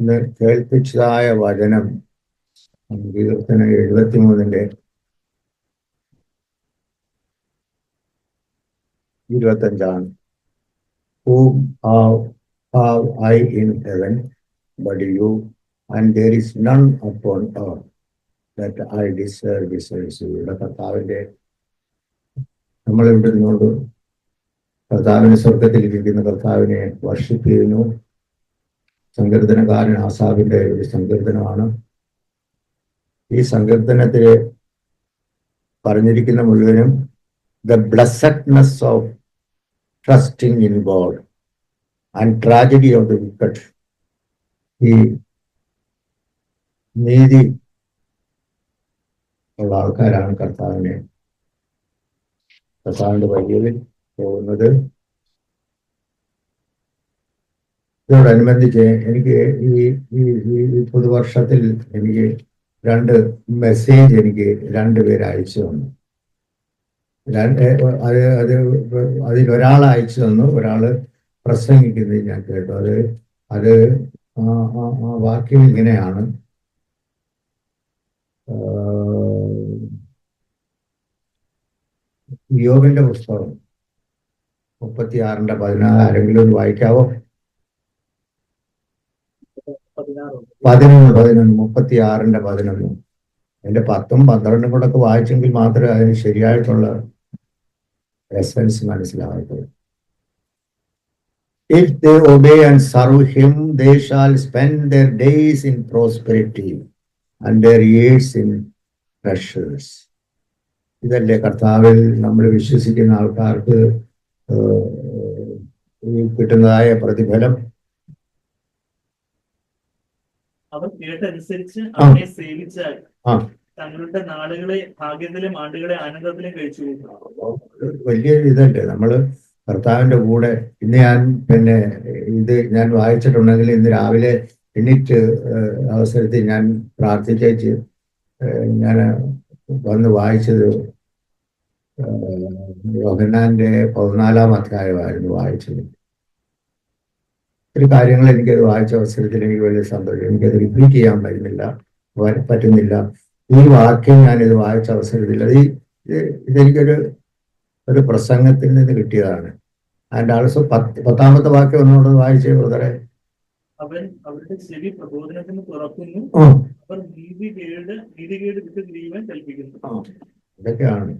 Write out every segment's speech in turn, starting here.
ഇന്ന് കേൾപ്പിച്ചതായ വചനം കീർത്തന എഴുപത്തിമൂന്നിന്റെ ഇരുപത്തഞ്ചാണ് Whom have, have I in heaven but you, and there is none upon earth that I deserve. ഇവിടെ കർത്താവിന്റെ നമ്മൾ ഇവിടെ കർത്താവിന് സ്വർഗത്തിലിരിക്കുന്ന കർത്താവിനെ വർഷിപ്പിക്കുന്നു സങ്കീർത്തനകാരൻ ആസാബിന്റെ ഒരു സങ്കീർത്തനമാണ് ഈ സങ്കീർത്തനത്തിൽ പറഞ്ഞിരിക്കുന്ന മുഴുവനും the blessedness of trusting in God and tragedy of the wicked ഈ നീതി ഉള്ള ആൾക്കാരാണ് കർത്താവിനെ. കർത്താവിന്റെ വഴിയിൽ പോകുന്നത്. ഇതിനോടനുബന്ധിച്ച് എനിക്ക് ഈ ഈ ഈ പുതുവർഷത്തിൽ എനിക്ക് രണ്ട് മെസ്സേജ് എനിക്ക് രണ്ടുപേര് അയച്ചു തന്നു. രണ്ട് അത് അത് അതിലൊരാൾ അയച്ചു തന്നു ഒരാൾ പ്രസംഗിക്കുന്നത് ഞാൻ കേട്ടു. അത് അത് വാക്യം ഇങ്ങനെയാണ്. യോഗിന്റെ പുസ്തകം മുപ്പത്തിയാറിന്റെ പതിനാറ് ആരെങ്കിലും ഒന്ന് വായിക്കാവോ? പതിനാറുണ്ട് പതിനൊന്ന് മുപ്പത്തി ആറിന്റെ പതിനൊന്ന്. അതിന്റെ പത്തും പന്ത്രണ്ടും കൂടെ ഒക്കെ വായിച്ചെങ്കിൽ മാത്രമേ അതിന് ശരിയായിട്ടുള്ള എസൻസ് മനസ്സിലാകത്തുള്ളൂ. ഇതല്ലേ കർത്താവിൽ നമ്മൾ വിശ്വസിക്കുന്ന ആൾക്കാർക്ക് കിട്ടുന്നതായ പ്രതിഫലം? അവർ കേട്ടനുസരിച്ച്. അവനെ സേവിച്ചാൽ. തങ്ങളുടെ നാളുകളെ ഭാഗ്യത്തിലും ആണ്ടുകളെ ആനന്ദത്തിലും കഴിച്ചു. വലിയ ഇതല്ലേ നമ്മൾ ഭർത്താവിന്റെ കൂടെ ഇന്ന് ഞാൻ പിന്നെ ഇത് ഞാൻ വായിച്ചിട്ടുണ്ടെങ്കിൽ ഇന്ന് രാവിലെ എണീറ്റ് അവസരത്തിൽ ഞാൻ പ്രാർത്ഥിച്ചേച്ച് ഞാൻ വന്ന് വായിച്ചത് യോഹന്നാന്റെ പതിനാലാം അധ്യായമായിരുന്നു വായിച്ചത് ഒരു കാര്യങ്ങൾ എനിക്കത് വായിച്ച അവസരത്തിൽ എനിക്ക് വലിയ സന്തോഷം. എനിക്കത് റിപ്പീറ്റ് ചെയ്യാൻ പറ്റുന്നില്ല. പറ്റുന്നില്ല. ഈ വാക്യം ഞാനിത് വായിച്ച അവസരത്തിൽ അത് ഇതെനിക്കൊരു ഒരു പ്രസംഗത്തിൽ നിന്ന് കിട്ടിയതാണ്. ആൻഡ് ആൾസോ പത്ത് പത്താമത്തെ വാക്യം ഒന്നുകൂടെ വായിച്ചേ ബ്രദറെ. അവൻ അവരുടെ ചെവി പ്രബോധനത്തിന് തുറക്കുന്നു. ആ. അവർ നീതികേട് നീതികേട് വിട്ട് തിരിയുവാൻ കൽപ്പിക്കുന്നു. ഇതൊക്കെയാണ്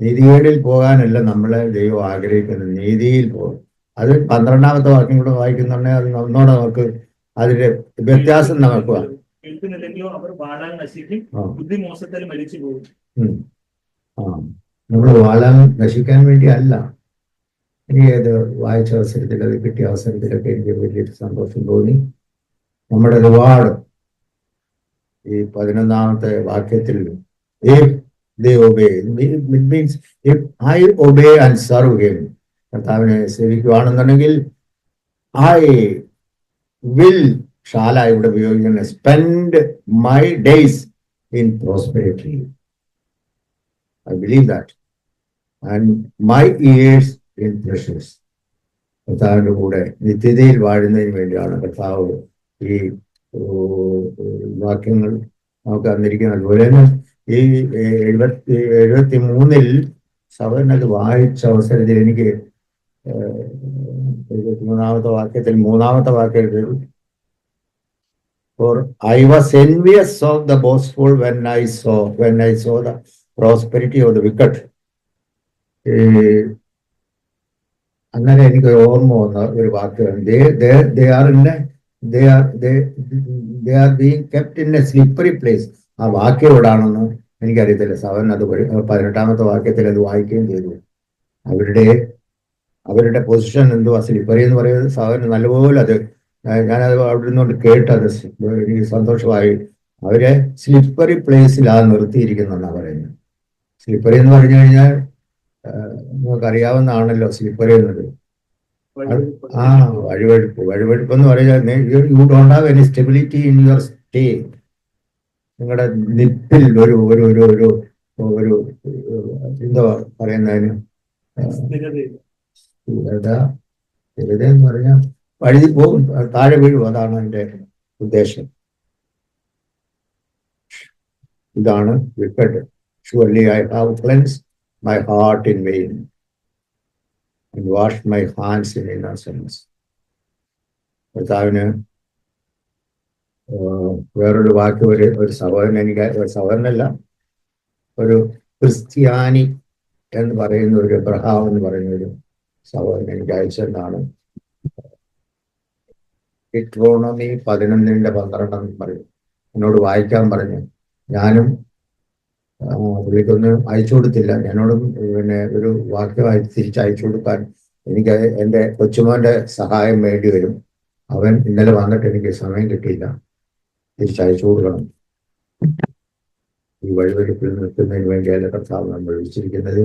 നീതികേടിൽ പോകാനല്ല നമ്മളെ ദൈവം ആഗ്രഹിക്കുന്നത്. നീതിയിൽ പോകും അത് പന്ത്രണ്ടാമത്തെ വാക്യം കൂടെ വായിക്കുന്നുണ്ടെങ്കിൽ അത് ഒന്നോടെ നമുക്ക് അതിന്റെ വ്യത്യാസം നമുക്ക് നമ്മൾ വാളാൻ നശിക്കാൻ വേണ്ടി അല്ല ഇനി അത് വായിച്ച അവസരത്തിൽ അത് കിട്ടിയ അവസരത്തിലൊക്കെ എനിക്ക് വലിയൊരു സന്തോഷം തോന്നി. നമ്മുടെ ഒരുപാട് ഈ പതിനൊന്നാമത്തെ വാക്യത്തിൽ if they obey it means if I obey and serve him കർത്താവിനെ സേവിക്കുകയാണെന്നുണ്ടെങ്കിൽ ഐ വിൽ ഷാല ഇവിടെ ഉപയോഗിക്കുന്നത് spend my days in prosperity I believe that and my years in pleasures കർത്താവിന്റെ കൂടെ നിത്യതയിൽ വാഴുന്നതിന് വേണ്ടിയാണ് കർത്താവ് ഈ വാക്യങ്ങൾ നമുക്ക് തന്നിരിക്കുന്നത്. അതുപോലെ തന്നെ ഈ എഴുപത്തി എഴുപത്തി മൂന്നിൽ സവനത് വായിച്ച അവസരത്തിൽ എനിക്ക് ഏഹ്, എഴുപത്തി മൂന്നാമത്തെ വാക്യത്തിൽ മൂന്നാമത്തെ വാക്യത്തിൽ For I was envious of the when I saw, when I saw the prosperity of the wicked. ഈ അങ്ങനെ എനിക്ക് ഓർമ്മ വന്ന ഒരു വാക്യമാണ്. They they are in they are they are being kept in a slippery place. ആ വാക്യം എവിടാണെന്ന് എനിക്കറിയത്തില്ല. സവൻ അത് പതി- പതിനെട്ടാമത്തെ വാക്യത്തിൽ അത് വായിക്കുകയും ചെയ്തു. അവരുടെ അവരുടെ പൊസിഷൻ എന്തുവാ സ്ലിപ്പറി എന്ന് പറയുന്നത് സാധാരണ നല്ലപോലെ അത് ഞാനത് അവിടെ നിന്നുകൊണ്ട് കേട്ടത് എനിക്ക് സന്തോഷമായി. അവരെ സ്ലിപ്പറി പ്ലേസിലാണ് നിർത്തിയിരിക്കുന്നെന്നാണ് പറയുന്നത്. സ്ലിപ്പറി എന്ന് പറഞ്ഞു കഴിഞ്ഞാൽ നിങ്ങൾക്ക് അറിയാവുന്നതാണല്ലോ സ്ലിപ്പറി എന്നത്. ആ വഴിവഴുപ്പ് വഴിവഴുപ്പ് എന്ന് പറഞ്ഞാൽ you don't have any stability in your stay നിങ്ങളുടെ നിപ്പിൽ ഒരു ഒരു ഒരു ഒരു ഒരു എന്താ പറയുന്നതിന്? സ്ഥിരതയില്ല സ്ഥിരത എന്ന് പറഞ്ഞാൽ വഴുതി പോകും താഴെ വീഴും അതാണ് അതിന്റെ ഉദ്ദേശം. ഇതാണ് wicked surely I have cleanse my heart in vain and wash my hands in innocence sense ഭർത്താവിന് വേറൊരു വാക്ക് ഒരു ഒരു സഹോദരൻ എനിക്ക് ഒരു സഹോദരനല്ല ഒരു ക്രിസ്ത്യാനി എന്ന് പറയുന്ന ഒരു എബ്രഹാം എന്ന് പറയുന്ന ഒരു സഹോദരൻ എനിക്ക് അയച്ചെന്നാണ് ഇട്രോണമി പതിനൊന്നിന്റെ പന്ത്രണ്ടെന്ന് പറയും. എന്നോട് വായിക്കാൻ പറഞ്ഞു. ഞാനും പുള്ളിക്കൊന്നും അയച്ചു കൊടുത്തില്ല. ഞാനോടും പിന്നെ ഒരു വാക്യം തിരിച്ച് അയച്ചു കൊടുക്കാൻ എനിക്ക് എന്റെ കൊച്ചുമോന്റെ സഹായം വേണ്ടി വരും. അവൻ ഇന്നലെ വന്നിട്ട് എനിക്ക് സമയം കിട്ടിയില്ല. തിരിച്ചയച്ചു കൊടുക്കണം. ഈ വഴിവെടുപ്പിൽ നിൽക്കുന്നതിന് വേണ്ടിയല്ല കർത്താവ് നമ്മൾ വിളിച്ചിരിക്കുന്നത്.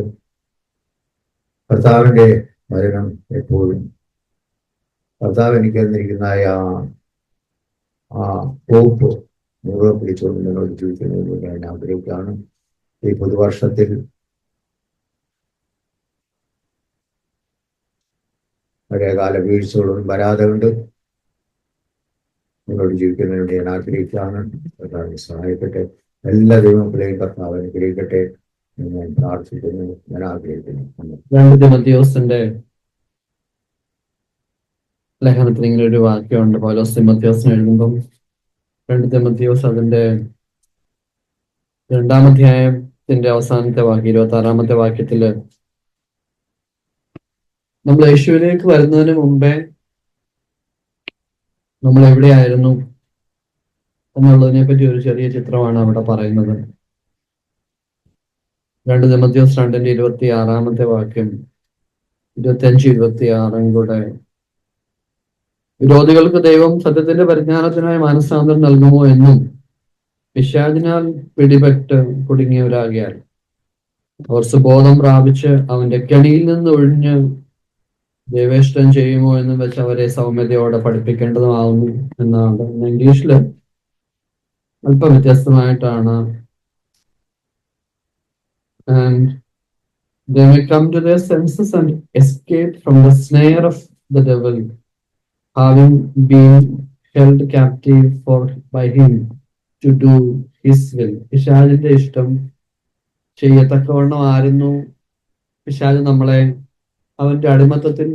കർത്താവിന്റെ മരണം എപ്പോഴും. കർത്താവ് എനിക്ക് തന്നിരിക്കുന്ന ആ പോപ്പ് മുറുകെ പിടിച്ചുകൊണ്ട് മുന്നോട്ട് ജീവിക്കുന്നതിന് വേണ്ടി ഞാൻ ആഗ്രഹിക്കുകയാണ്. ഈ പുതുവർഷത്തിൽ പഴയകാല വീഴ്ചകളൊന്നും വരാതെ കൊണ്ട് നിങ്ങളോട് ജീവിക്കുന്നതിന് വേണ്ടി ഞാൻ ആഗ്രഹിക്കുകയാണ്. സഹായിക്കട്ടെ. എല്ലാ ദൈവങ്ങളെയും കർത്താവ് അനുഗ്രഹിക്കട്ടെ. ഞാൻ ഞാൻ ലേഖനത്തിൽ ഇങ്ങനെ ഒരു വാക്യമുണ്ട്. പൗലോസ് തിമത്തിയോസിന് എഴുതുമ്പം രണ്ട് തിമത്യോസ് അതിന്റെ രണ്ടാമധ്യായത്തിന്റെ അവസാനത്തെ വാക്യം ഇരുപത്തി ആറാമത്തെ വാക്യത്തിൽ നമ്മൾ യേശുവിലേക്ക് വരുന്നതിന് മുമ്പേ നമ്മൾ എവിടെയായിരുന്നു എന്നുള്ളതിനെ പറ്റി ഒരു ചെറിയ ചിത്രമാണ് അവിടെ പറയുന്നത്. രണ്ട് തിമത്തിയോസ് രണ്ടിന്റെ ഇരുപത്തി ആറാമത്തെ വാക്യം ഇരുപത്തി അഞ്ച് ഇരുപത്തി ആറും കൂടെ വിരോധികൾക്ക് ദൈവം സത്യത്തിന്റെ പരിജ്ഞാനത്തിനായി മാനസാന്തരം നൽകുമോ എന്നും വിശാദിനാൽ പിടിപെട്ട് കുടുങ്ങിയവരാകിയാൽ അവർ സുബോധം പ്രാപിച്ച് അവന്റെ കെണിയിൽ നിന്ന് ഒഴിഞ്ഞ് ദൈവേഷ്ടം ചെയ്യുമോ എന്നും വെച്ച് അവരെ സൗമ്യതയോടെ പഠിപ്പിക്കേണ്ടതുമാവുന്നു എന്നാണ്. ഇംഗ്ലീഷിൽ അല്പം വ്യത്യസ്തമായിട്ടാണ് and they may come to their senses and escape from the snare of the devil, having been held captive for by him to do his will. പിശാചിന്റെ ഇഷ്ടം ചെയ്യത്തക്കവണ്ണം ആയിരുന്നു പിശാജ് നമ്മളെ അവന്റെ അടിമത്തത്തിൽ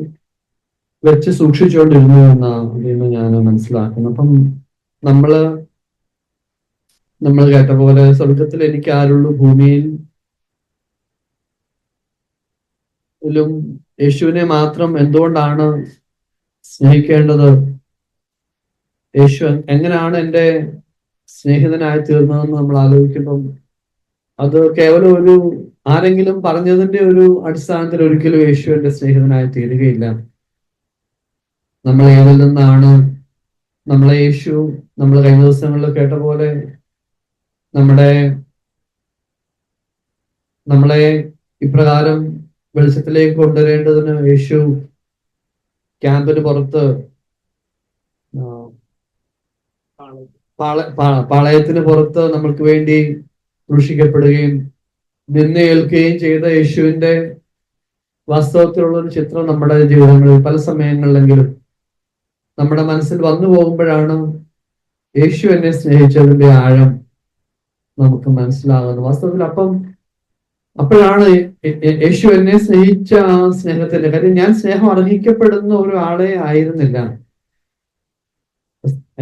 വെച്ച് സൂക്ഷിച്ചുകൊണ്ടിരുന്നു എന്നാണ് ഞാൻ മനസ്സിലാക്കുന്നത് അപ്പം നമ്മൾ നമ്മൾ കേട്ട പോലെ സ്വർഗത്തിൽ എനിക്ക് ആരുള്ളൂ ഭൂമിയിൽ ലും യേശുവിനെ മാത്രം എന്തുകൊണ്ടാണ് സ്നേഹിക്കേണ്ടത്? യേശു എങ്ങനെയാണ് എന്റെ സ്നേഹിതനായി തീർന്നതെന്ന് നമ്മൾ ആലോചിക്കുമ്പം അത് കേവലം ഒരു ആരെങ്കിലും പറഞ്ഞതിന്റെ ഒരു അടിസ്ഥാനത്തിൽ ഒരിക്കലും യേശു എന്റെ സ്നേഹിതനായി തീരുകയില്ല. നമ്മൾ ഏതിൽ നിന്നാണ് നമ്മളെ യേശു നമ്മൾ കഴിഞ്ഞ ദിവസങ്ങളിൽ കേട്ട പോലെ നമ്മുടെ നമ്മളെ ഇപ്രകാരം വെളിച്ചത്തിലേക്ക് കൊണ്ടുവരേണ്ടതിന് യേശു ക്യാമ്പിന് പുറത്ത് പാളയത്തിന് പുറത്ത് നമ്മൾക്ക് വേണ്ടി ദൂഷിക്കപ്പെടുകയും നിന്ന് ഏൽക്കുകയും ചെയ്ത യേശുവിന്റെ വാസ്തവത്തിലുള്ള ഒരു ചിത്രം നമ്മുടെ ജീവിതങ്ങളിൽ പല സമയങ്ങളിലെങ്കിലും നമ്മുടെ മനസ്സിൽ വന്നു പോകുമ്പോഴാണ് യേശു എന്നെ സ്നേഹിച്ചതിന്റെ ആഴം നമുക്ക് മനസ്സിലാകുന്നത്. വാസ്തവത്തിൽ അപ്പം അപ്പോഴാണ് യേശു എന്നെ സ്നേഹിച്ച ആ സ്നേഹത്തിന്റെ കാര്യം. ഞാൻ സ്നേഹം അർഹിക്കപ്പെടുന്ന ഒരാളെ ആയിരുന്നില്ല.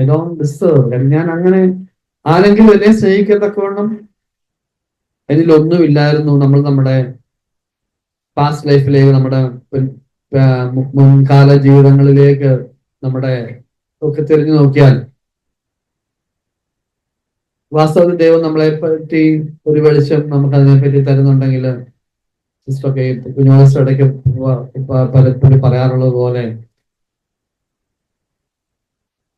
ഐ ഡോണ്ട് ഡിസേർവ് ഞാൻ അങ്ങനെ ആരെങ്കിലും എന്നെ സ്നേഹിക്കത്തക്കവണ്ണം അതിലൊന്നുമില്ലായിരുന്നു. നമ്മൾ നമ്മുടെ പാസ്റ്റ് ലൈഫിലേക്ക് നമ്മുടെ മുൻകാല ജീവിതങ്ങളിലേക്ക് നമ്മുടെ ഒക്കെ തിരിഞ്ഞു നോക്കിയാൽ വാസ്തവത്തിൽ ദൈവം നമ്മളെ പറ്റി ഒരു വെളിച്ചം നമുക്ക് അതിനെ പറ്റി തരുന്നുണ്ടെങ്കിൽ സിസ്റ്ററൊക്കെ കുഞ്ഞോളസ് ഇടയ്ക്ക് പലപ്പോഴും പറയാറുള്ളത് പോലെ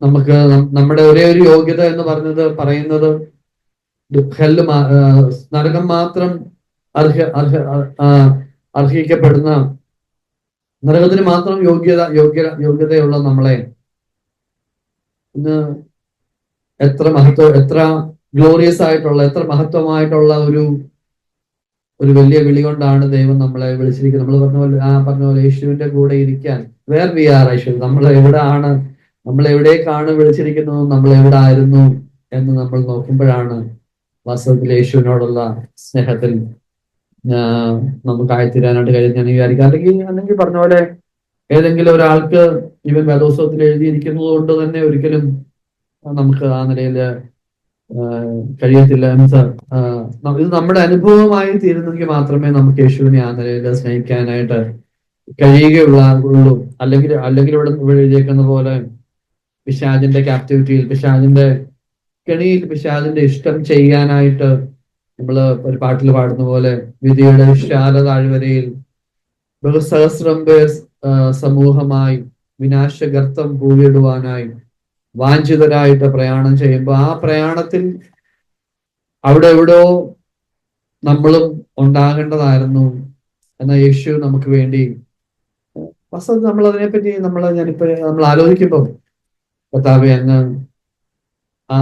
നമുക്ക് നമ്മുടെ ഒരേ ഒരു യോഗ്യത എന്ന് പറഞ്ഞത് പറയുന്നത് ഹെല്ല് നരകം മാത്രം അർഹ അർഹ അർഹിക്കപ്പെടുന്ന നരകത്തിന് മാത്രം യോഗ്യത യോഗ്യ യോഗ്യതയുള്ള നമ്മളെ ഇന്ന് എത്ര മഹത്വം എത്ര ഗ്ലോറിയസ് ആയിട്ടുള്ള എത്ര മഹത്വമായിട്ടുള്ള ഒരു ഒരു വലിയ വിളി കൊണ്ടാണ് ദൈവം നമ്മളെ വിളിച്ചിരിക്കുന്നത്. നമ്മൾ പറഞ്ഞ പോലെ ആ പറഞ്ഞ പോലെ യേശുവിന്റെ കൂടെ ഇരിക്കാൻ. Where we are Yeshu? നമ്മൾ എവിടെയാണ് നമ്മൾ എവിടേക്കാണ് വിളിച്ചിരിക്കുന്നത്? നമ്മൾ എവിടെ ആയിരുന്നു എന്ന് നമ്മൾ നോക്കുമ്പോഴാണ് വാസ്തവത്തിൽ യേശുവിനോടുള്ള സ്നേഹത്തിൽ നമുക്ക് ആയിത്തീരാനായിട്ട് കഴിയും ഞാൻ വിചാരിക്കുക അല്ലെങ്കിൽ അല്ലെങ്കിൽ പറഞ്ഞ പോലെ ഏതെങ്കിലും ഒരാൾക്ക് ഇവൻ വേദോത്സവത്തിൽ എഴുതിയിരിക്കുന്നത് കൊണ്ട് തന്നെ ഒരിക്കലും നമുക്ക് ആ നിലയിൽ കഴിയത്തില്ല എന്ന് സ- ആഹ് ഇത് നമ്മുടെ അനുഭവമായി തീരുന്നെങ്കിൽ മാത്രമേ നമുക്ക് യേശുവിനെ ആ നിലയിൽ സ്നേഹിക്കാനായിട്ട് കഴിയുകയുള്ള ഉള്ളൂ അല്ലെങ്കിൽ അല്ലെങ്കിൽ ഇവിടെ എഴുതിയേക്കുന്ന പോലെ പിശാജിന്റെ ക്യാപ്റ്റിവിറ്റിയിൽ പിശാജിന്റെ കെണിയിൽ പിശാജിന്റെ ഇഷ്ടം ചെയ്യാനായിട്ട് നമ്മൾ ഒരു പാട്ടിൽ പാടുന്ന പോലെ വിധിയുടെ വിശാല താഴ്വരയിൽ ബഹുസഹസ്രം പേർ സമൂഹമായി വിനാശഗർത്തം പൂവിടുവാനായി വാഞ്ചിതരായിട്ട് പ്രയാണം ചെയ്യുമ്പോൾ ആ പ്രയാണത്തിൽ അവിടെ എവിടെയോ നമ്മളും ഉണ്ടാകേണ്ടതായിരുന്നു എന്ന യേശു നമുക്ക് വേണ്ടി വസ്തു നമ്മൾ അതിനെപ്പറ്റി നമ്മൾ ഞാനിപ്പോ നമ്മൾ ആലോചിക്കുമ്പോൾ കർത്താവ് അങ്ങ് ആ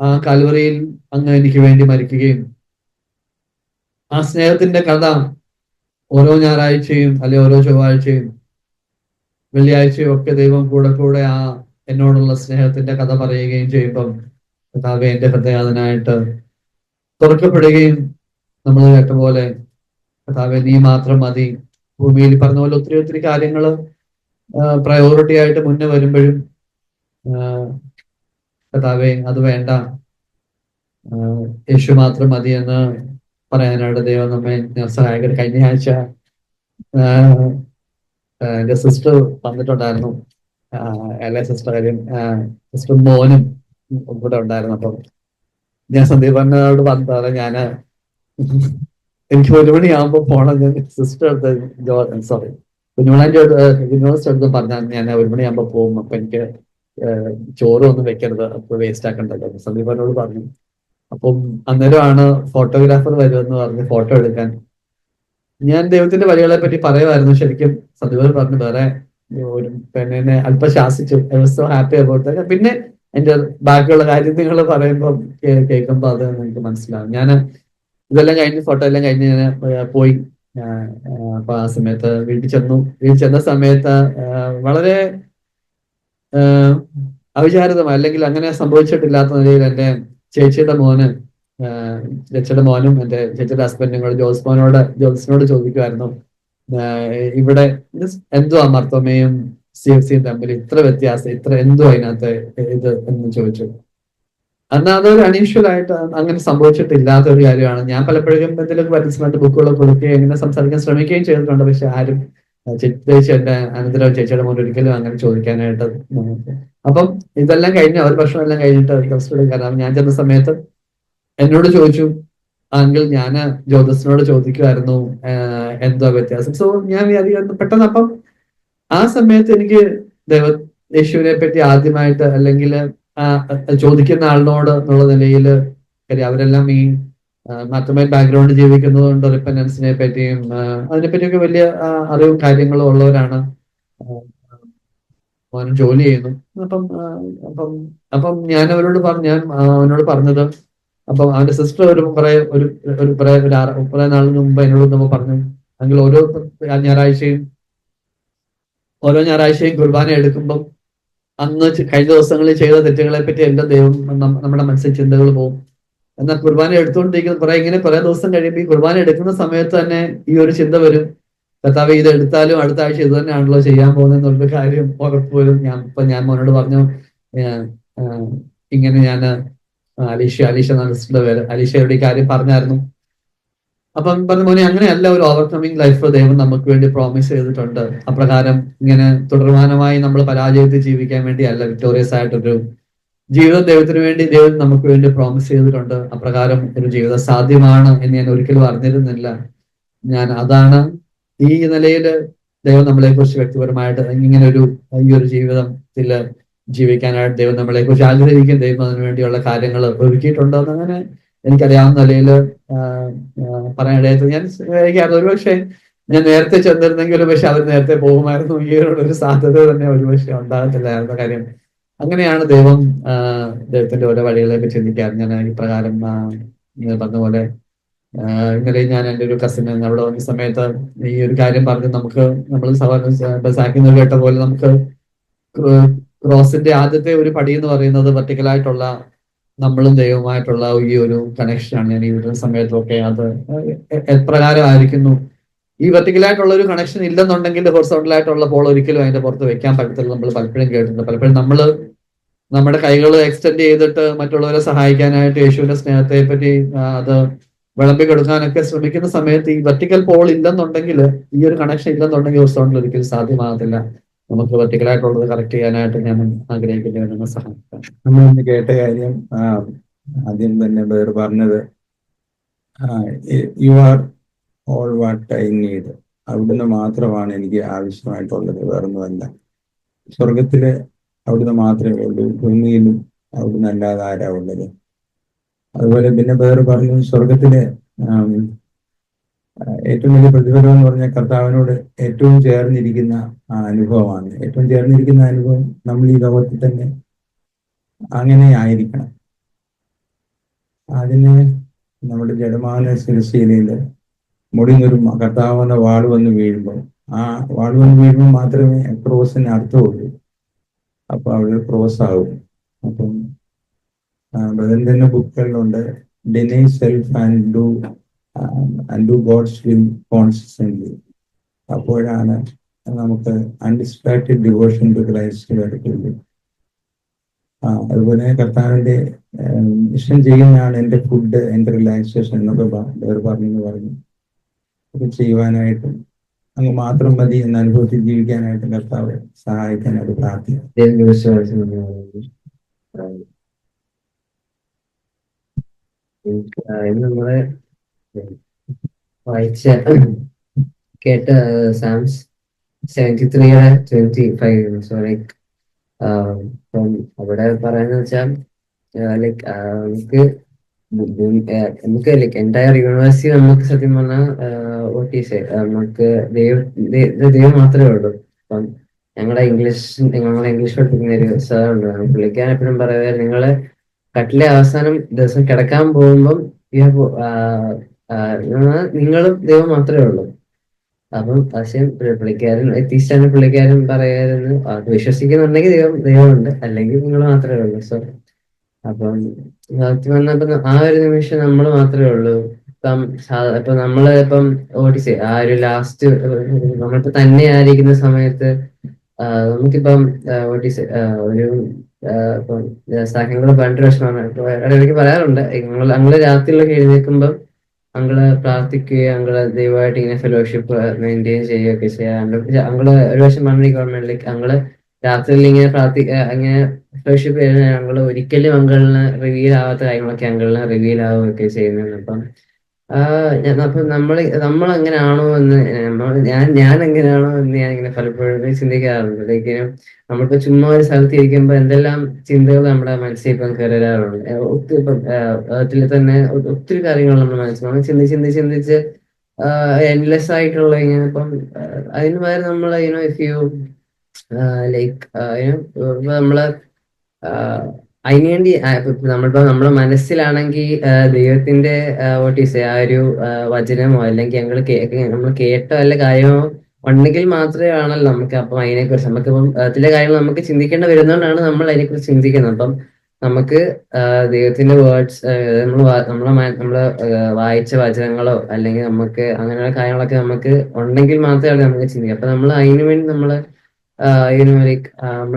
ആ കാൽവറിയിൽ അങ്ങ് എനിക്ക് വേണ്ടി മരിക്കുകയും ആ സ്നേഹത്തിന്റെ കഥ ഓരോ ഞായറാഴ്ചയും അല്ലെ ഓരോ ചൊവ്വാഴ്ചയും വെള്ളിയാഴ്ചയും ഒക്കെ ദൈവം കൂടെ കൂടെ ആ എന്നോടുള്ള സ്നേഹത്തിന്റെ കഥ പറയുകയും ചെയ്യുമ്പം കഥാവ് എന്റെ ഹൃദയാതനായിട്ട് തുറക്കപ്പെടുകയും നമ്മൾ കേട്ട പോലെ കർത്താവെ നീ മാത്രം മതി. ഭൂമിയിൽ പറഞ്ഞ പോലെ ഒത്തിരി ഒത്തിരി കാര്യങ്ങൾ പ്രയോറിറ്റി ആയിട്ട് മുന്നേ വരുമ്പോഴും കർത്താവെ അത് വേണ്ട. യേശു മാത്രം മതി എന്ന് പറയാനായിട്ട് ദൈവം നമ്മെ സഹായകർ കഴിഞ്ഞ ആഴ്ച എന്റെ സിസ്റ്റർ വന്നിട്ടുണ്ടായിരുന്നു. ഇളയ സിസ്റ്റർ സിസ്റ്റർ മോനും കൂടെ ഉണ്ടായിരുന്നു. അപ്പം ഞാൻ സന്ദീപനോട് പറഞ്ഞത് ഞാൻ എനിക്ക് ഒരു മണിയാകുമ്പോ പോണം ഞാൻ സിസ്റ്റർ അടുത്ത് സോറി കുഞ്ഞുമണാന്റെ യൂണിവേഴ്സിറ്റി അടുത്ത് പറഞ്ഞാൽ ഞാൻ ഒരു മണിയാകുമ്പോ പോകും അപ്പൊ എനിക്ക് ചോറൊന്നും വെക്കരുത്. അപ്പൊ വേസ്റ്റ് ആക്കണ്ടല്ലോ. സന്ദീപ് സന്ദീപനോട് പറഞ്ഞു. അപ്പം അന്നേരമാണ് ഫോട്ടോഗ്രാഫർ വരുമെന്ന് പറഞ്ഞ് ഫോട്ടോ എടുക്കാൻ. ഞാൻ ദൈവത്തിന്റെ വഴികളെ പറ്റി പറയുമായിരുന്നു. ശരിക്കും സന്ദീപൻ പറഞ്ഞു വേറെ ഒരു പെണ്ണിനെ അല്പം ശാസിച്ചു. I was so happy about പിന്നെ എന്റെ ബാക്കിയുള്ള കാര്യം നിങ്ങൾ പറയുമ്പോൾ കേൾക്കുമ്പോൾ അത് എനിക്ക് മനസ്സിലാവും ഞാൻ ഇതെല്ലാം കഴിഞ്ഞ് ഫോട്ടോ എല്ലാം കഴിഞ്ഞ് ഞാൻ പോയി. അപ്പൊ ആ സമയത്ത് വീട്ടിൽ ചെന്നു. വീട്ടിൽ ചെന്ന സമയത്ത് വളരെ അവിചാരിതമായി അല്ലെങ്കിൽ അങ്ങനെ സംഭവിച്ചിട്ടില്ലാത്ത നിലയിൽ എന്റെ ചേച്ചിയുടെ മോന് ചേച്ചിയുടെ മോനും എന്റെ ചേച്ചിയുടെ ഹസ്ബൻഡും കൂടെ ജോസ് മോനോട് ജോസിനോട് ചോദിക്കുമായിരുന്നു. ഇവിടെ എന്തോ മർത്തോമയും സി എഫ് സിയും തമ്മിൽ ഇത്ര വ്യത്യാസം ഇത്ര എന്തോ അതിനകത്ത് ഇത് എന്ന് ചോദിച്ചു. അന്ന് അതൊരു അൺയൂഷ്വൽ ആയിട്ട് അങ്ങനെ സംഭവിച്ചിട്ടില്ലാത്ത ഒരു കാര്യമാണ്. ഞാൻ പലപ്പോഴും എന്തെങ്കിലും പരസ്യമായിട്ട് ബുക്കുകളൊക്കെ കൊടുക്കുകയും ഇങ്ങനെ സംസാരിക്കാൻ ശ്രമിക്കുകയും ചെയ്തിട്ടുണ്ട്. പക്ഷെ ആരും ചേച്ചി എന്റെ അനന്തരം ചേച്ചിയുടെ മുന്നിൽ ഒരിക്കലും അങ്ങനെ ചോദിക്കാനായിട്ട്. അപ്പം ഇതെല്ലാം കഴിഞ്ഞ് ഒരു ഭക്ഷണം എല്ലാം കഴിഞ്ഞിട്ട് ടെസ്റ്റ് എടുക്കാൻ ഞാൻ ചെന്ന സമയത്ത് എന്നോട് ചോദിച്ചു എങ്കിൽ ഞാൻ ജ്യോതിസിനോട് ചോദിക്കുമായിരുന്നു എന്തോ വ്യത്യാസം. സോ ഞാൻ വിചാരിക്കുന്നു പെട്ടെന്ന് അപ്പം ആ സമയത്ത് എനിക്ക് ദൈവ യേശുവിനെ പറ്റി ആദ്യമായിട്ട് അല്ലെങ്കിൽ ചോദിക്കുന്ന ആളിനോട് എന്നുള്ള നിലയിൽ അവരെല്ലാം ഈ മാത്രമായി ബാക്ക്ഗ്രൗണ്ട് ജീവിക്കുന്നത് കൊണ്ട് റിപ്പൻഡൻസിനെ പറ്റിയും അതിനെപ്പറ്റിയൊക്കെ വലിയ അറിവും കാര്യങ്ങളും ഉള്ളവരാണ് ജോലി ചെയ്യുന്നു. അപ്പം അപ്പം അപ്പം ഞാൻ അവരോട് പറഞ്ഞു ഞാൻ അവനോട് പറഞ്ഞത് അപ്പം അവന്റെ സിസ്റ്റർ ഒരു കുറെ ഒരു ഒരു കുറെ ഒരു കുറെ നാളിന് മുമ്പ് എന്നോട് നമ്മൾ പറഞ്ഞു. അല്ലെങ്കിൽ ഓരോ ഞായറാഴ്ചയും ഓരോ ഞായറാഴ്ചയും കുർബാന എടുക്കുമ്പം അന്ന് കഴിഞ്ഞ ദിവസങ്ങളിൽ ചെയ്ത തെറ്റുകളെ പറ്റി എന്റെ ദൈവം നമ്മുടെ മനസ്സിൽ ചിന്തകൾ പോകും എന്നാൽ കുർബാന എടുത്തുകൊണ്ടിരിക്കുന്ന കുറെ ഇങ്ങനെ കുറെ ദിവസം കഴിയുമ്പോൾ ഈ കുർബാന എടുക്കുന്ന സമയത്ത് തന്നെ ഈ ഒരു ചിന്ത വരും. കർത്താവ് ഇത് എടുത്താലും അടുത്ത ആഴ്ച ഇത് തന്നെയാണല്ലോ ചെയ്യാൻ പോകുന്നത് എന്നുള്ള കാര്യം ഉറപ്പ് വരും. ഞാൻ ഇപ്പൊ ഞാൻ മോനോട് പറഞ്ഞു ഇങ്ങനെ ഞാൻ അലീഷ അലീഷ സിസ്റ്ററുടെ പേര്. അലീഷയുടെ കാര്യം പറഞ്ഞായിരുന്നു. അപ്പം പറഞ്ഞ മോനെ അങ്ങനെയല്ല ഒരു ഓവർകമ്മിങ് ലൈഫ് ദൈവം നമുക്ക് വേണ്ടി പ്രോമിസ് ചെയ്തിട്ടുണ്ട്. അപ്രകാരം ഇങ്ങനെ തുടർമാനമായി നമ്മൾ പരാജയത്തിൽ ജീവിക്കാൻ വേണ്ടി അല്ല വിക്ടോറിയസ് ആയിട്ടൊരു ജീവിതം ദൈവത്തിന് വേണ്ടി ദൈവം നമുക്ക് വേണ്ടി പ്രോമിസ് ചെയ്തിട്ടുണ്ട്. അപ്രകാരം ഒരു ജീവിതം സാധ്യമാണ് എന്ന് ഞാൻ ഒരിക്കലും അറിഞ്ഞിരുന്നില്ല. ഞാൻ അതാണ് ഈ നിലയിൽ ദൈവം നമ്മളെ കുറിച്ച് വ്യക്തിപരമായിട്ട് ഇങ്ങനെ ഒരു ഈ ഒരു ജീവിതത്തിൽ ജീവിക്കാനായിട്ട് ദൈവം നമ്മളെ കുറിച്ച് ആഗ്രഹിക്കും ദൈവം അതിനു വേണ്ടിയുള്ള കാര്യങ്ങൾ ഒരുക്കിയിട്ടുണ്ടോ എന്ന് അങ്ങനെ എനിക്കറിയാവുന്ന നിലയിൽ പറയാനിടയത്ത് ഞാൻ എനിക്ക് ഒരുപക്ഷെ ഞാൻ നേരത്തെ ചെന്നിരുന്നെങ്കിൽ ഒരുപക്ഷെ അവർ നേരത്തെ പോകുമായിരുന്നു ഈ ഒരു സാധ്യത തന്നെ ഒരുപക്ഷെ ഉണ്ടാകത്തില്ലായിരുന്ന കാര്യം അങ്ങനെയാണ് ദൈവം ദൈവത്തിന്റെ ഓരോ വഴികളെയൊക്കെ ചിന്തിക്കാറ് ഞാൻ ഇപ്രകാരം പ്രകാരം പറഞ്ഞ പോലെ ഇന്നലെ ഞാൻ എന്റെ ഒരു കസിന് അവിടെ വന്ന സമയത്ത് ഈ ഒരു കാര്യം പറഞ്ഞ് നമുക്ക് നമ്മൾ സാധാരണ ബസാക്കിന്ന് കേട്ട പോലെ നമുക്ക് ക്രോസിന്റെ ആദ്യത്തെ ഒരു പടി എന്ന് പറയുന്നത് വെർട്ടിക്കലായിട്ടുള്ള നമ്മളും ദൈവമായിട്ടുള്ള ഈ ഒരു കണക്ഷനാണ് ഞാൻ ഈ ഒരു സമയത്തൊക്കെ അത് എപ്രകാരം എപ്രകാരമായിരിക്കുന്നു ഈ വെർട്ടിക്കലായിട്ടുള്ള ഒരു കണക്ഷൻ ഇല്ലെന്നുണ്ടെങ്കിൽ ഹൊറിസോണ്ടലായിട്ടുള്ള പോൾ ഒരിക്കലും അതിന്റെ പുറത്ത് വെക്കാൻ പറ്റത്തില്ല. നമ്മൾ പലപ്പോഴും കേട്ടിട്ടുണ്ട്. പലപ്പോഴും നമ്മൾ നമ്മുടെ കൈകൾ എക്സ്റ്റെൻഡ് ചെയ്തിട്ട് മറ്റുള്ളവരെ സഹായിക്കാനായിട്ട് യേശുവിന്റെ സ്നേഹത്തെ പറ്റി അത് വിളമ്പി കൊടുക്കാനൊക്കെ ശ്രമിക്കുന്ന സമയത്ത് ഈ വെർട്ടിക്കൽ പോൾ ഇല്ലെന്നുണ്ടെങ്കിൽ ഈ ഒരു കണക്ഷൻ ഇല്ലെന്നുണ്ടെങ്കിൽ ഹൊറിസോണ്ടൽ ഒരിക്കലും സാധ്യമാകത്തില്ല. നമുക്ക് വെർട്ടിക്കൽ ആയിട്ടുള്ളത് കറക്റ്റ് ചെയ്യാനായിട്ട് ഞാൻ ആഗ്രഹിക്കുന്നതിനെ സഹായിക്കാം നമ്മൾ ഇന്ന് കേട്ട കാര്യം ആദ്യം തന്നെ ബേർ പറഞ്ഞത് you are all what I need അവിടുന്ന് മാത്രമാണ് എനിക്ക് ആവശ്യമായിട്ടുള്ളത് വേറൊന്നുമല്ല സ്വർഗത്തിൽ അവിടുന്ന് മാത്രമേ ഉള്ളൂ ഭൂമിയിലും അവിടുന്ന് അല്ലാതെ ആരാ ഉള്ളത്? അതുപോലെ പിന്നെ വേറെ പറഞ്ഞു സ്വർഗത്തിൽ ഏറ്റവും വലിയ പ്രതിഫലം എന്ന് പറഞ്ഞാൽ കർത്താവിനോട് ഏറ്റവും ചേർന്നിരിക്കുന്ന അനുഭവമാണ്. ഏറ്റവും ചേർന്നിരിക്കുന്ന അനുഭവം നമ്മൾ ഈ ലോകത്തിൽ തന്നെ അങ്ങനെ ആയിരിക്കണം. അതിന് നമ്മുടെ ജഡമാന ശിരശീലയിൽ മുടിഞ്ഞൊരു കർത്താവെന്ന വാൾ വന്ന് വീഴുമ്പോൾ ആ വാൾ വന്ന് വീഴുമ്പോൾ മാത്രമേ ക്രോസിന് അർത്ഥമുള്ളൂ. അപ്പൊ അവിടെ ക്രോസ് ആകും അപ്പം ബദലിന്റെ ബുക്കുകളിലുണ്ട് deny self and do and do God's will consistent അപ്പോഴാണ് നമുക്ക് അൺഡിസ്ട്രാക്റ്റഡ് ഡിവോഷൻ ടു ക്രൈസ്റ്റ് വരത്തുള്ളൂ അതുപോലെ കർത്താവിന്റെ മിഷൻ ചെയ്യുന്നതാണ് എന്റെ ഫുഡ് എന്റെ റിലാക്സേഷൻ എന്നൊക്കെ പറഞ്ഞു പറഞ്ഞു. ഒക്കെ ചെയ്യുവാനായിട്ടും അങ്ങ് മാത്രം മതി എന്ന അനുഭവത്തിൽ ജീവിക്കാനായിട്ടും കർത്താവ് സഹായിക്കാനായിട്ട് പ്രാർത്ഥിക്കും ഇന്ന് നമ്മൾ വായിച്ച കേട്ട സാംസ് സെവന്റി ത്രീയുടെ ട്വന്റി ഫൈവ് സോ ലൈക്ക് ഇപ്പം അവിടെ പറയാന്ന് വെച്ചാൽ ലൈക്ക് നമുക്ക് നമുക്ക് ലൈക്ക് എന്റയർ യൂണിവേഴ്സിറ്റി നമുക്ക് സത്യം പറഞ്ഞാൽ ഓട്ടീസ് നമുക്ക് ദൈവം ദൈവം മാത്രമേ ഉള്ളൂ. അപ്പം ഞങ്ങളുടെ ഇംഗ്ലീഷ് ഞങ്ങളെ ഇംഗ്ലീഷ് പഠിപ്പിക്കുന്ന ഒരു സാറുണ്ട് പുള്ളിക്കാരൻ എപ്പോഴും പറയുക നിങ്ങൾ കട്ടിലെ അവസാനം ദിവസം കിടക്കാൻ പോകുമ്പം നിങ്ങൾ ദൈവം മാത്രമേ ഉള്ളൂ. അപ്പം പക്ഷേ പുള്ളിക്കാരൻ എത്തിച്ചാണ് പുള്ളിക്കാരൻ പറയായിരുന്നു അത് വിശ്വസിക്കുന്നുണ്ടെങ്കിൽ ദൈവം ദൈവമുണ്ട്. അല്ലെങ്കിൽ നിങ്ങൾ മാത്രമേ ഉള്ളൂ. സോ അപ്പം സത്യം പറഞ്ഞപ്പോ ആ ഒരു നിമിഷം നമ്മൾ മാത്രമേ ഉള്ളൂ. ഇപ്പം ഇപ്പൊ നമ്മൾ ഇപ്പം ഓടിച്ച് ആ ഒരു ലാസ്റ്റ് നമ്മളിപ്പോ തന്നെ ആയിരിക്കുന്ന സമയത്ത് നമുക്കിപ്പം ഓടിച്ച് ഒരു ഇപ്പം സഹങ്ങൾ പണ്ട് വിഷമാണ് ഇടയ്ക്ക് പറയാറുണ്ട്. ഞങ്ങൾ രാത്രിയിലൊക്കെ എഴുന്നേൽക്കുമ്പം അങ്ങൾ പ്രാർത്ഥിക്കുകയും അങ്ങൾ ദൈവമായിട്ട് ഇങ്ങനെ ഫെലോഷിപ്പ് മെയിന്റെയിൻ ചെയ്യുകയൊക്കെ ചെയ്യാറുണ്ട് അങ്ങൾ ഒരു വർഷം പറഞ്ഞ ഗവൺമെന്റിലേക്ക് അങ്ങൾ രാത്രിയിൽ ഇങ്ങനെ പ്രാർത്ഥി അങ്ങനെ ഫെലോഷിപ്പ് ചെയ്യുന്ന ഞങ്ങൾ ഒരിക്കലും അങ്കളിന് റിവീൽ ആവാത്ത കാര്യങ്ങളൊക്കെ അങ്കളിന് റിവീൽ ആവുകയൊക്കെ ചെയ്യുന്നുണ്ട്. അപ്പം നമ്മൾ നമ്മൾ എങ്ങനെയാണോ എന്ന് ഞാൻ ഞാൻ എങ്ങനെയാണോ എന്ന് ഞാൻ ഇങ്ങനെ പലപ്പോഴും ചിന്തിക്കാറുണ്ട്. ലൈക്ക് നമ്മളിപ്പോ ചുമ്മാ ഒരു സ്ഥലത്ത് ഇരിക്കുമ്പോ എന്തെല്ലാം ചിന്തകൾ നമ്മുടെ മനസ്സിൽ ഇപ്പം കയറാറുണ്ട് ഒത്തിരി ഇപ്പം തന്നെ ഒത്തിരി കാര്യങ്ങൾ നമ്മുടെ നമ്മൾ ചിന്തിച്ച് ചിന്തിച്ച് ചിന്തിച്ച് എൻലെസ് ആയിട്ടുള്ള ഇങ്ങനെ ഇപ്പം അതിന് പകരം നമ്മൾ യുനോ ഇഫ് യു ലൈക്ക് നമ്മൾ അതിനുവേണ്ടി വേണ്ടി നമ്മളിപ്പോ നമ്മുടെ മനസ്സിലാണെങ്കിൽ ദൈവത്തിന്റെ വോട്ടീസ് ആ ഒരു വചനമോ അല്ലെങ്കിൽ ഞങ്ങൾ നമ്മൾ കേട്ട വല്ല കാര്യമോ ഉണ്ടെങ്കിൽ മാത്രമേ ആണല്ലോ നമുക്ക് അപ്പം അതിനെക്കുറിച്ച്. നമുക്കിപ്പം ചില കാര്യങ്ങൾ നമുക്ക് ചിന്തിക്കേണ്ടി വരുന്നതുകൊണ്ടാണ് നമ്മൾ അതിനെക്കുറിച്ച് ചിന്തിക്കുന്നത്. അപ്പം നമുക്ക് ദൈവത്തിന്റെ വേർഡ്സ് നമ്മൾ നമ്മളെ നമ്മൾ വായിച്ച വചനങ്ങളോ അല്ലെങ്കിൽ നമുക്ക് അങ്ങനെയുള്ള കാര്യങ്ങളൊക്കെ നമുക്ക് ഉണ്ടെങ്കിൽ മാത്രമേ നമുക്ക് ചിന്തിക്കാം. അപ്പൊ നമ്മൾ അതിനു വേണ്ടി നമ്മൾ യുനോ ലൈക്ക്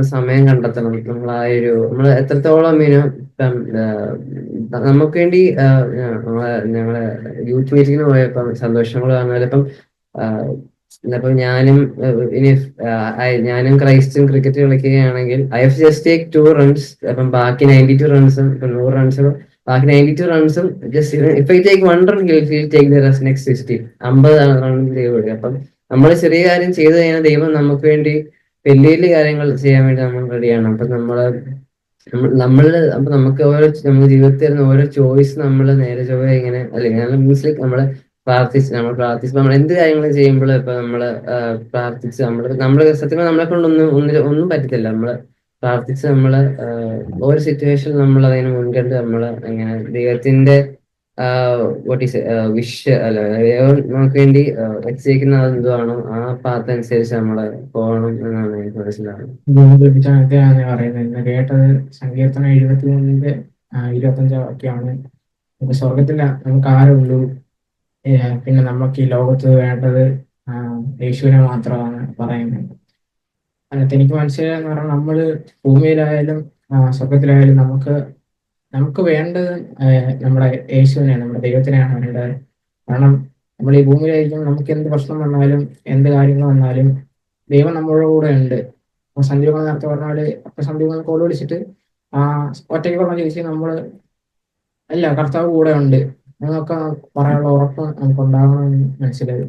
സമയം കണ്ടെത്തണം. നമ്മൾ ആ ഒരു നമ്മൾ എത്രത്തോളം യുനോ ഇപ്പം നമുക്ക് വേണ്ടി നമ്മളെ ഞങ്ങളെ യൂത്ത് മീറ്റിങ്ങിന് പോയപ്പം സന്തോഷങ്ങൾ പറഞ്ഞാൽ ഇപ്പം ഇന്നിപ്പം ഞാനും ഇനി ഞാനും ക്രൈസ്റ്റും ക്രിക്കറ്റ് കളിക്കുകയാണെങ്കിൽ if just take two runs അപ്പം ബാക്കി നയന്റി ടു റൺസും ഇപ്പം നൂറ് റൺസും ബാക്കി നയന്റി ടു റൺസും ജസ്റ്റ് ഇപ്പൊ ഈ take one run take next sixty അമ്പത് റൺ ദൈവം അപ്പം നമ്മൾ ചെറിയ കാര്യം ചെയ്തു കഴിഞ്ഞാൽ ദൈവം നമുക്ക് വേണ്ടി വലിയ വലിയ കാര്യങ്ങൾ ചെയ്യാൻ വേണ്ടി നമ്മൾ റെഡിയാണ് അപ്പൊ നമ്മൾ നമ്മൾ അപ്പൊ നമുക്ക് ഓരോ നമ്മുടെ ജീവിതത്തിൽ വരുന്ന ഓരോ ചോയ്സ് നമ്മൾ നേരെ ചൊവ്വ ഇങ്ങനെ അല്ലെങ്കിൽ മീൻസ് ലൈക്ക് നമ്മൾ പ്രാർത്ഥിച്ച് നമ്മൾ പ്രാർത്ഥിച്ച് നമ്മൾ എന്ത് കാര്യങ്ങൾ ചെയ്യുമ്പോഴും ഇപ്പൊ നമ്മൾ പ്രാർത്ഥിച്ച് നമ്മൾ നമ്മൾ സത്യം നമ്മളെ കൊണ്ടൊന്നും ഒന്നും ഒന്നും പറ്റത്തില്ല. നമ്മൾ പ്രാർത്ഥിച്ച് നമ്മൾ ഓരോ സിറ്റുവേഷനിൽ നമ്മൾ അതിനെ മുൻകണ്ട് നമ്മൾ ഇങ്ങനെ ദൈവത്തിന്റെ വാട്ട് ഈസ് വിഷ് അല്ല നമുക്ക് വേണ്ടി വെച്ചേക്കുന്ന എന്തുവാണോ ആ പാത്ത് അനുസരിച്ച് നമ്മൾ പോകണം എന്നാണ് എനിക്ക് മനസ്സിലാവുന്നത്. പറയുന്നത്. എഴുപത്തി മൂന്നിന്റെ ഇരുപത്തഞ്ചാം വാക്യമാണ്. സ്വർഗത്തിൽ നമുക്ക് ആരുള്ളൂ പിന്നെ നമുക്ക് ഈ ലോകത്ത് വേണ്ടത് യേശുവിനെ മാത്രമാണ് പറയുന്നത്. അതിനകത്ത് എനിക്ക് മനസ്സിലായെന്ന് പറഞ്ഞാൽ നമ്മൾ ഭൂമിയിലായാലും സ്വർഗത്തിലായാലും നമുക്ക് നമുക്ക് വേണ്ടത് നമ്മുടെ യേശുവിനെയാണ് നമ്മുടെ ദൈവത്തിനെയാണ് വേണ്ടത്. കാരണം നമ്മൾ ഈ ഭൂമിയിലായിരിക്കും നമുക്ക് എന്ത് പ്രശ്നം വന്നാലും എന്ത് കാര്യങ്ങൾ വന്നാലും ദൈവം നമ്മളുടെ കൂടെ ഉണ്ട്. അപ്പൊ സന്ദീപ് നേരത്തെ പറഞ്ഞാൽ അപ്പൊ സന്ദീപ് കോൾ വിളിച്ചിട്ട് ആ ഒറ്റയ്ക്ക് പറഞ്ഞ ചേച്ചി നമ്മൾ അല്ല കർത്താവ് കൂടെ ഉണ്ട്. എന്നൊക്കെ പറയാനുള്ള ഉറപ്പ് നമുക്ക് ഉണ്ടാകണമെന്ന് മനസ്സിലായി